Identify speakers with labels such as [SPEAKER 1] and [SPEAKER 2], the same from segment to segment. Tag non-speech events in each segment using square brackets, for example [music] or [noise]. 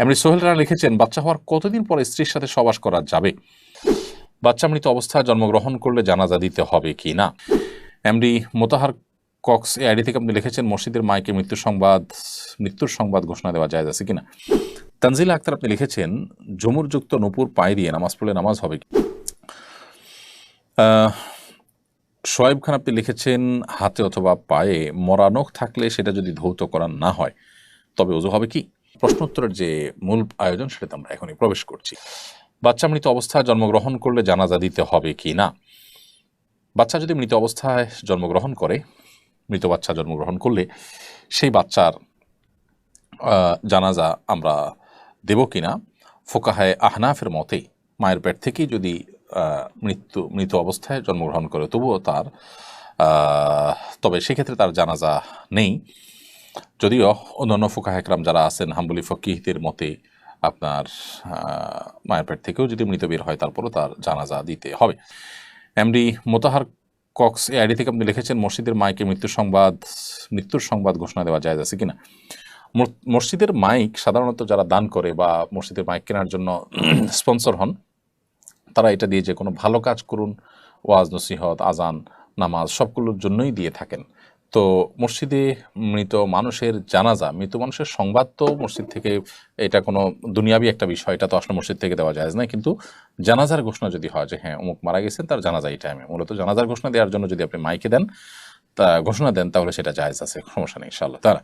[SPEAKER 1] এমনি সোহেল রানা লিখেছেন, বাচ্চা হওয়ার কতদিন পরে স্ত্রীর সাথে সবাস করা যাবে? বাচ্চা মৃত অবস্থায় জন্মগ্রহণ করলে জানাজা দিতে হবে কি না? এমডি মোতাহার কক্স এই আইডি থেকে আপনি লিখেছেন, মসজিদের মাইকে মৃত্যুর সংবাদ মৃত্যুর সংবাদ ঘোষণা দেওয়া যায় আছে কিনা? তানজিলা আক্তার আপনি লিখেছেন জমুরযুক্ত নপুর পায়ে দিয়ে নামাজ পড়লে নামাজ হবে কি? শোয়েব খান আপনি লিখেছেন, হাতে অথবা পায়ে মরা নখ থাকলে সেটা যদি ধৌত করা না হয়, তবে ওজু হবে কি? প্রশ্নোত্তরের যে মূল আয়োজন সেটাতে আমরা এখনই প্রবেশ করছি। বাচ্চা মৃত অবস্থায় জন্মগ্রহণ করলে জানাজা দিতে হবে কি না? বাচ্চা যদি মৃত অবস্থায় জন্মগ্রহণ করে, মৃত বাচ্চা জন্মগ্রহণ করলে সেই বাচ্চার জানাজা আমরা দেব কিনা ফোকাহায় আহনাফের মতে মায়ের পেট থেকেই যদি মৃত্যু, মৃত অবস্থায় জন্মগ্রহণ করে, তবুও তার তবে সেক্ষেত্রে তার জানাজা নেই। যদিও অন্যান্য ফোকা একরাম যারা আছেন, হাম্বলি ফকিহদের মতে আপনার মায়ের পেট থেকেও যদি মৃত বের হয়, তারপরও তার জানাজা দিতে হবে। এমডি মোতাহার কক্স এই আইডি থেকে আপনি লিখেছেন, মসজিদের মাইকে মৃত্যুর সংবাদ মৃত্যুর সংবাদ ঘোষণা দেওয়া যায় আছে কিনা? মসজিদের মাইক সাধারণত যারা দান করে বা মসজিদের মাইক কেনার জন্য [clears throat] স্পন্সর হন, তারা এটা দিয়ে যে কোনো ভালো কাজ করুন, ওয়াজ, নসিহত, আজান, নামাজ, সবগুলোর জন্যই দিয়ে থাকেন। তো মসজিদে মৃত মানুষের জানাজা, মৃত মানুষের সংবাদ তো মসজিদ থেকে, এটা কোনো দুনিয়াবি একটা বিষয়, এটা তো আসলে মসজিদ থেকে দেওয়া যায় না কিন্তু জানাজার ঘোষণা যদি হয় যে হ্যাঁ অমুক মারা গেছেন, তার জানাজা এই টাইমে মূলত জানাজার ঘোষণা দেওয়ার জন্য যদি আপনি মাইকে দেন, তা ঘোষণা দেন, তাহলে সেটা জায়েজ আছে, সমস্যা নেই, ইনশাআল্লাহ। তারা,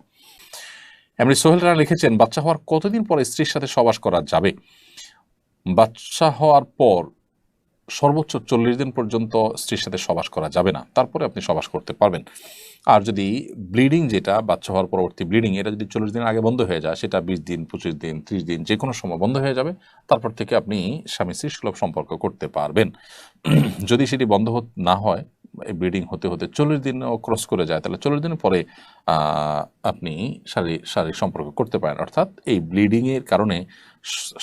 [SPEAKER 1] এমনি সোহেল রানা লিখেছেন বাচ্চা হওয়ার কতদিন পর স্ত্রীর সাথে সবাস করা যাবে? বাচ্চা হওয়ার পর সর্বোচ্চ চল্লিশ দিন পর্যন্ত স্ত্রীর সাথে সবাস করা যাবে না। তারপরে আপনি সবাস করতে পারবেন। আর যদি ব্লিডিং যেটা, বাচ্চা হওয়ার পরবর্তী ব্লিডিং এটা যদি চল্লিশ দিন আগে বন্ধ হয়ে যায়, সেটা বিশ দিন, পঁচিশ দিন, ত্রিশ দিন যে কোনো সময় বন্ধ হয়ে যাবে, তারপর থেকে আপনি স্বামী স্ত্রী সুলভ সম্পর্ক করতে পারবেন। [clears throat] যদি সেটি বন্ধ না হয় ব্লিডিং হতে হতে চল্লিশ দিনও ক্রস করে যায়। তাহলে চল্লিশ দিনের পরে আপনি শারীরিক শারীরিক সম্পর্ক করতে পারেন। অর্থাৎ এই ব্লিডিংয়ের কারণে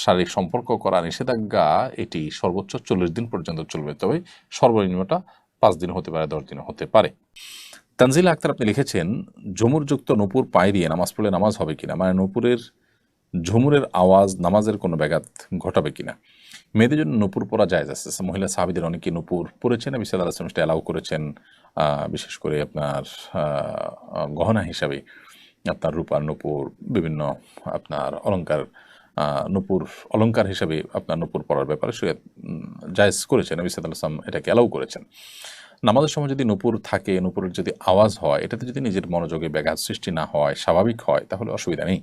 [SPEAKER 1] শারীরিক সম্পর্ক করা নিষেধাজ্ঞা, এটি সর্বোচ্চ চল্লিশ দিন পর্যন্ত চলবে। তবে সর্বনিম্নটা পাঁচ দিন হতে পারে, দশ দিন হতে পারে। তানজিলা আক্তার, আপনি লিখেছেন ঝুমুরযুক্ত নূপুর পায়ে দিয়ে নামাজ পড়লে নামাজ হবে কিনা? মানে নূপুরের, ঝুমুরের আওয়াজ নামাজের কোনো ব্যাঘাত ঘটাবে কিনা? মেয়েদের জন্য নূপুর পরা যায় আছে। মহিলা সাহাবিদের অনেকে নূপুর পরেছেন নবী সাল্লাহ আসলাম অ্যালাউ করেছেন বিশেষ করে আপনার গহনা হিসাবে। আপনার রূপার নূপুর বিভিন্ন আপনার অলংকার আহ, নূপুর অলংকার হিসাবে আপনার নূপুর পরার ব্যাপারে সে জায়জ করেছেন নবী সাল্লাহ আসলাম এটাকে অ্যালাউ করেছেন। নামাজের সময় যদি নূপুর থাকে নূপুরের যদি আওয়াজ হয় এটাতে যদি নিজের মনোযোগে ব্যাঘাত সৃষ্টি না হয় স্বাভাবিক হয় তাহলে অসুবিধা নেই।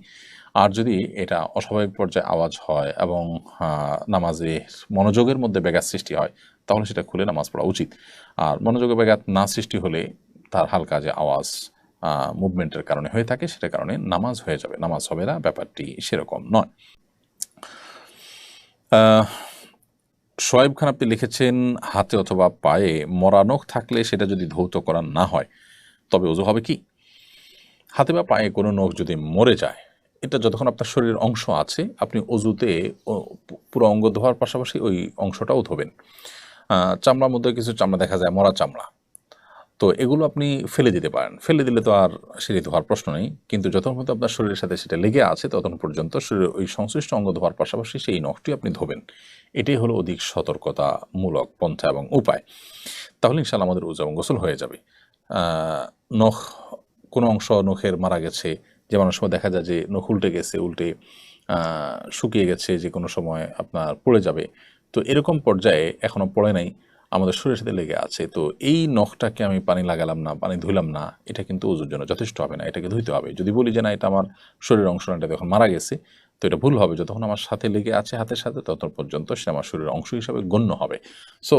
[SPEAKER 1] আর যদি এটা অস্বাভাবিক পর্যায়ে আওয়াজ হয় এবং নামাজে মনোযোগের মধ্যে ব্যাঘাত সৃষ্টি হয়, তাহলে সেটা খুলে নামাজ পড়া উচিত। আর মনোযোগে ব্যাঘাত না সৃষ্টি হলে তার হালকা যে আওয়াজ মুভমেন্টের কারণে হয়ে থাকে সেটার কারণে নামাজ হয়ে যাবে। নামাজ হবে না, ব্যাপারটি সেরকম নয়। শোয়েব খান আপনি লিখেছেন, হাতে অথবা পায়ে মরা নখ থাকলে সেটা যদি ধৌত করা না হয়, তবে ওজু হবে কি? হাতে বা পায়ে কোনো নখ যদি মরে যায় এটা যতক্ষণ আপনার শরীরের অংশ আছে, আপনি অজুতে পুরো অঙ্গ ধোয়ার পাশাপাশি ওই অংশটাও ধোবেন। চামড়ার মধ্যে কিছু চামড়া দেখা যায়, মরা চামড়া। তো এগুলো আপনি ফেলে দিতে পারেন। ফেলে দিলে তো আর সেটি ধোয়ার প্রশ্ন নেই। কিন্তু যতক্ষণ পর্যন্ত আপনার শরীরের সাথে সেটা লেগে আছে, ততক্ষণ পর্যন্ত শরীরের ওই সংশ্লিষ্ট অঙ্গ ধোয়ার পাশাপাশি সেই নখটি আপনি ধোবেন। এটাই হলো অধিক সতর্কতামূলক পন্থা এবং উপায়। তাহলে ইনশাল্লাহ আমাদের উজা গোসল হয়ে যাবে। নখ, কোনো অংশ নখের মারা গেছে যেমন সময় দেখা যায় যে নখ উল্টে গেছে, উল্টে শুকিয়ে গেছে, যে কোনো সময় আপনার পড়ে যাবে। তো এরকম পর্যায়ে এখনও পড়ে নাই, আমাদের শরীরের সাথে লেগে আছে। তো এই নখটাকে আমি পানি লাগালাম না, পানি ধুলাম না, এটা কিন্তু ওজুর জন্য যথেষ্ট হবে না, এটাকে ধুইতে হবে। যদি বলি যে না, এটা আমার শরীরের অংশ না, এটা যখন মারা গেছে, তো এটা ভুল হবে। যতক্ষণ আমার সাথে লেগে আছে, হাতের সাথে তত পর্যন্ত সে আমার শরীরের অংশ হিসাবে গণ্য হবে। সো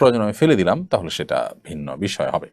[SPEAKER 1] প্রয়োজন আমি ফেলে দিলাম, তাহলে সেটা ভিন্ন বিষয় হবে।